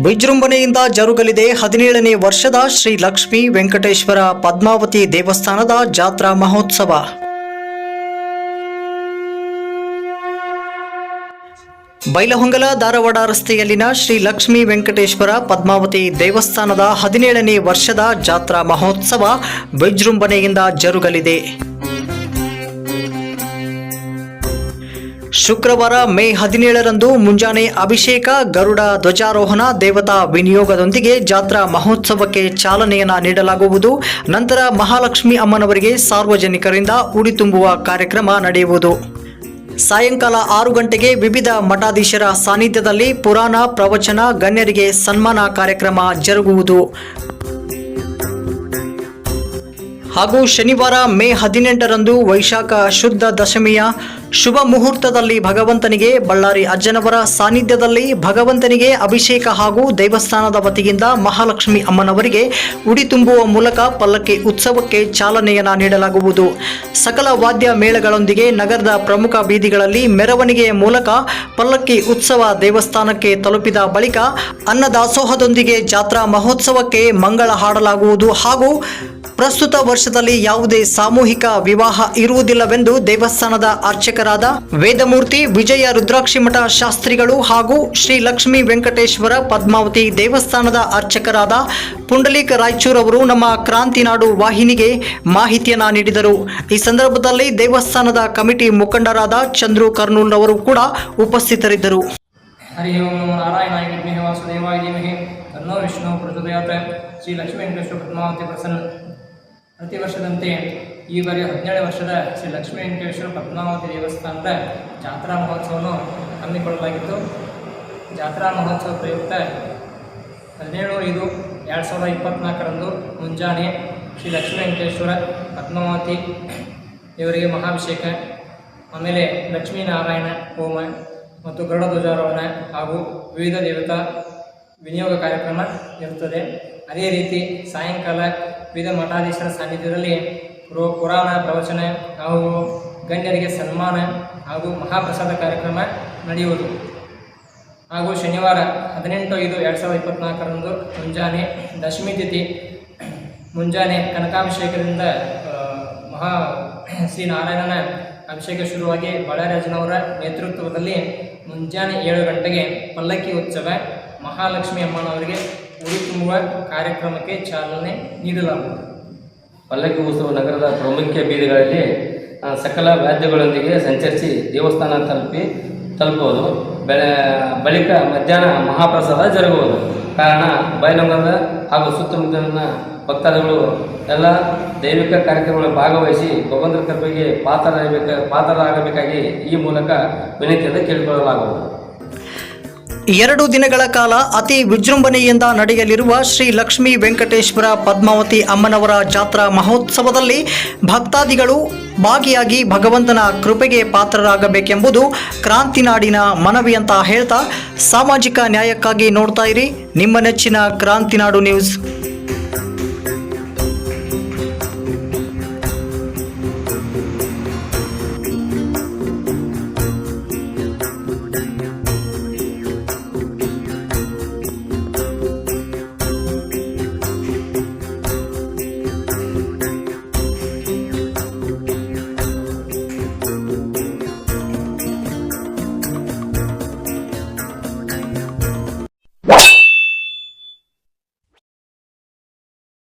ವಿಜೃಂಭಣೆಯಿಂದ ಜರುಗಲಿದೆ ಹದಿನೇಳನೇ ವರ್ಷದ ಶ್ರೀ ಲಕ್ಷ್ಮೀ ವೆಂಕಟೇಶ್ವರ ಪದ್ಮಾವತಿ ದೇವಸ್ಥಾನದ ಜಾತ್ರಾ ಮಹೋತ್ಸವ. ಬೈಲಹೊಂಗಲ ಧಾರವಾಡ ರಸ್ತೆಯಲ್ಲಿನ ಶ್ರೀ ಲಕ್ಷ್ಮೀ ವೆಂಕಟೇಶ್ವರ ಪದ್ಮಾವತಿ ದೇವಸ್ಥಾನದ ಹದಿನೇಳನೇ ವರ್ಷದ ಜಾತ್ರಾ ಮಹೋತ್ಸವ ವಿಜೃಂಭಣೆಯಿಂದ ಜರುಗಲಿದೆ. ಶುಕ್ರವಾರ ಮೇ ಹದಿನೇಳರಂದು ಮುಂಜಾನೆ ಅಭಿಷೇಕ, ಗರುಡ, ಧ್ವಜಾರೋಹಣ, ದೇವತಾ ವಿನಿಯೋಗದೊಂದಿಗೆ ಜಾತ್ರಾ ಮಹೋತ್ಸವಕ್ಕೆ ಚಾಲನೆಯನ್ನು ನೀಡಲಾಗುವುದು. ನಂತರ ಮಹಾಲಕ್ಷ್ಮಿ ಅಮ್ಮನವರಿಗೆ ಸಾರ್ವಜನಿಕರಿಂದ ಉಡಿ ತುಂಬುವ ಕಾರ್ಯಕ್ರಮ ನಡೆಯುವುದು. ಸಾಯಂಕಾಲ ಆರು ಗಂಟೆಗೆ ವಿವಿಧ ಮಠಾಧೀಶರ ಸಾನ್ನಿಧ್ಯದಲ್ಲಿ ಪುರಾಣ, ಪ್ರವಚನ, ಗಣ್ಯರಿಗೆ ಸನ್ಮಾನ ಕಾರ್ಯಕ್ರಮ ಜರುಗುವುದು. ಹಾಗೂ ಶನಿವಾರ ಮೇ ಹದಿನೆಂಟರಂದು ವೈಶಾಖ ಶುದ್ಧ ದಶಮಿಯ ಶುಭ ಮುಹೂರ್ತದಲ್ಲಿ ಭಗವಂತನಿಗೆ ಬಳ್ಳಾರಿ ಅಜ್ಜನವರ ಸಾನ್ನಿಧ್ಯದಲ್ಲಿ ಭಗವಂತನಿಗೆ ಅಭಿಷೇಕ ಹಾಗೂ ದೇವಸ್ಥಾನದ ವತಿಯಿಂದ ಮಹಾಲಕ್ಷ್ಮಿ ಅಮ್ಮನವರಿಗೆ ಉಡಿ ತುಂಬುವ ಮೂಲಕ ಪಲ್ಲಕ್ಕಿ ಉತ್ಸವಕ್ಕೆ ಚಾಲನೆಯನ್ನ ನೀಡಲಾಗುವುದು. ಸಕಲ ವಾದ್ಯ ಮೇಳಗಳೊಂದಿಗೆ ನಗರದ ಪ್ರಮುಖ ಬೀದಿಗಳಲ್ಲಿ ಮೆರವಣಿಗೆಯ ಮೂಲಕ ಪಲ್ಲಕ್ಕಿ ಉತ್ಸವ ದೇವಸ್ಥಾನಕ್ಕೆ ತಲುಪಿದ ಬಳಿಕ ಅನ್ನದಾಸೋಹದೊಂದಿಗೆ ಜಾತ್ರಾ ಮಹೋತ್ಸವಕ್ಕೆ ಮಂಗಳ ಹಾಡಲಾಗುವುದು ಹಾಗೂ ಪ್ರಸ್ತುತ ವರ್ಷದಲ್ಲಿ ಯಾವುದೇ ಸಾಮೂಹಿಕ ವಿವಾಹ ಇರುವುದಿಲ್ಲವೆಂದು ದೇವಸ್ಥಾನದ ಅರ್ಚಕರಾದ ವೇದಮೂರ್ತಿ ವಿಜಯ ರುದ್ರಾಕ್ಷಿಮಠ ಶಾಸ್ತ್ರಿಗಳು ಹಾಗೂ ಶ್ರೀ ಲಕ್ಷ್ಮೀ ವೆಂಕಟೇಶ್ವರ ಪದ್ಮಾವತಿ ದೇವಸ್ಥಾನದ ಅರ್ಚಕರಾದ ಪುಂಡಲೀಕ್ ರಾಯಚೂರ್ ಅವರು ನಮ್ಮ ಕ್ರಾಂತಿನಾಡು ವಾಹಿನಿಗೆ ಮಾಹಿತಿಯನ್ನ ನೀಡಿದರು. ಈ ಸಂದರ್ಭದಲ್ಲಿ ದೇವಸ್ಥಾನದ ಕಮಿಟಿ ಮುಖಂಡರಾದ ಚಂದ್ರು ಕರ್ನೂಲ್ ಅವರು ಕೂಡ ಉಪಸ್ಥಿತರಿದ್ದರು. ಹರಿ ಓಂ ನಮೋ ವಾಸುದೇವಾಯ ಧೀಮಹಿ ಶ್ರೀ ಲಕ್ಷ್ಮೀ ವೆಂಕಟೇಶ್ವರ ಪದ್ಮಾವತಿ ಪ್ರಸನ್ನ. ಪ್ರತಿ ವರ್ಷದಂತೆ ಈ ಬಾರಿ ಹದಿನೇಳು ವರ್ಷದ ಶ್ರೀ ಲಕ್ಷ್ಮೀ ವೆಂಕಟೇಶ್ವರ ಪದ್ಮಾವತಿ ದೇವಸ್ಥಾನದ ಜಾತ್ರಾ ಮಹೋತ್ಸವವನ್ನು ಹಮ್ಮಿಕೊಳ್ಳಲಾಗಿತ್ತು. ಜಾತ್ರಾ ಮಹೋತ್ಸವ ಪ್ರಯುಕ್ತ ಹದಿನೇಳು ಐದು ಎರಡು ಸಾವಿರದ ಇಪ್ಪತ್ನಾಲ್ಕರಂದು ಮುಂಜಾನೆ ಶ್ರೀ ಲಕ್ಷ್ಮೀ ವೆಂಕಟೇಶ್ವರ ಪದ್ಮಾವತಿ ಇವರಿಗೆ ಮಹಾಭಿಷೇಕ, ಆಮೇಲೆ ಲಕ್ಷ್ಮೀನಾರಾಯಣ ಹೋಮ ಮತ್ತು ಗರುಡ ಧ್ವಜಾರೋಹಣ ಹಾಗೂ ವಿವಿಧ ದೇವತಾ ವಿನಿಯೋಗ ಕಾರ್ಯಕ್ರಮ ಇರುತ್ತದೆ. ಅದೇ ರೀತಿ ಸಾಯಂಕಾಲ ವಿವಿಧ ಮಠಾಧೀಶರ ಸಾನ್ನಿಧ್ಯದಲ್ಲಿ ಪ್ರೋ, ಪುರಾಣ ಪ್ರವಚನ ಹಾಗೂ ಗಣ್ಯರಿಗೆ ಸನ್ಮಾನ ಹಾಗೂ ಮಹಾಪ್ರಸಾದ ಕಾರ್ಯಕ್ರಮ ನಡೆಯುವುದು. ಹಾಗೂ ಶನಿವಾರ ಹದಿನೆಂಟು ಐದು ಎರಡು ಸಾವಿರದ ಇಪ್ಪತ್ತ್ನಾಲ್ಕರಂದು ಮುಂಜಾನೆ ದಶಮಿ ತಿಥಿ ಮುಂಜಾನೆ ಕನಕಾಭಿಷೇಕದಿಂದ ಮಹಾ ಶ್ರೀ ನಾರಾಯಣನ ಅಭಿಷೇಕ ಶುರುವಾಗಿ ಬಳ್ಳಾರಾಜನವರ ನೇತೃತ್ವದಲ್ಲಿ ಮುಂಜಾನೆ ಏಳು ಗಂಟೆಗೆ ಪಲ್ಲಕ್ಕಿ ಉತ್ಸವ ಮಹಾಲಕ್ಷ್ಮಿ ಅಮ್ಮನವರಿಗೆ ಉಡಿ ತುಂಬುವ ಕಾರ್ಯಕ್ರಮಕ್ಕೆ ಚಾಲನೆ ನೀಡಲಾಗುವುದು. ಪಲ್ಲಕ್ಕಿ ಉತ್ಸವ ನಗರದ ಪ್ರಮುಖ ಬೀದಿಗಳಲ್ಲಿ ಸಕಲ ವಾದ್ಯಗಳೊಂದಿಗೆ ಸಂಚರಿಸಿ ದೇವಸ್ಥಾನ ತಲುಪಿ, ತಲುಪುವುದು. ಬೆಳೆ, ಬಳಿಕ ಮಧ್ಯಾಹ್ನ ಮಹಾಪ್ರಸಾದ ಜರುಗುವುದು. ಕಾರಣ ಬಯಲಂಗದ ಹಾಗೂ ಸುತ್ತಮುತ್ತಲಿನ ಭಕ್ತಾದಿಗಳು ಎಲ್ಲ ದೈವಿಕ ಕಾರ್ಯಕ್ರಮಗಳಲ್ಲಿ ಭಾಗವಹಿಸಿ ಭಗವಂತರ ಕೃಪೆಗೆ ಪಾತ್ರರಾಗಬೇಕ ಪಾತ್ರರಾಗಬೇಕಾಗಿ ಈ ಮೂಲಕ ವಿನಂತಿಯನ್ನು ಕೇಳಿಕೊಳ್ಳಲಾಗುವುದು. ಎರಡು ದಿನಗಳ ಕಾಲ ಅತಿ ವಿಜೃಂಭಣೆಯಿಂದ ನಡೆಯಲಿರುವ ಶ್ರೀ ಲಕ್ಷ್ಮೀ ವೆಂಕಟೇಶ್ವರ ಪದ್ಮಾವತಿ ಅಮ್ಮನವರ ಜಾತ್ರಾ ಮಹೋತ್ಸವದಲ್ಲಿ ಭಕ್ತಾದಿಗಳು ಭಾಗಿಯಾಗಿ ಭಗವಂತನ ಕೃಪೆಗೆ ಪಾತ್ರರಾಗಬೇಕೆಂಬುದು ಕ್ರಾಂತಿನಾಡಿನ ಮನವಿ ಅಂತ ಹೇಳ್ತಾ ಸಾಮಾಜಿಕ ನ್ಯಾಯಕ್ಕಾಗಿ ನೋಡ್ತಾ ಇರಿ. ನಿಮ್ಮ ನೆಚ್ಚಿನ ಕ್ರಾಂತಿನಾಡು ನ್ಯೂಸ್.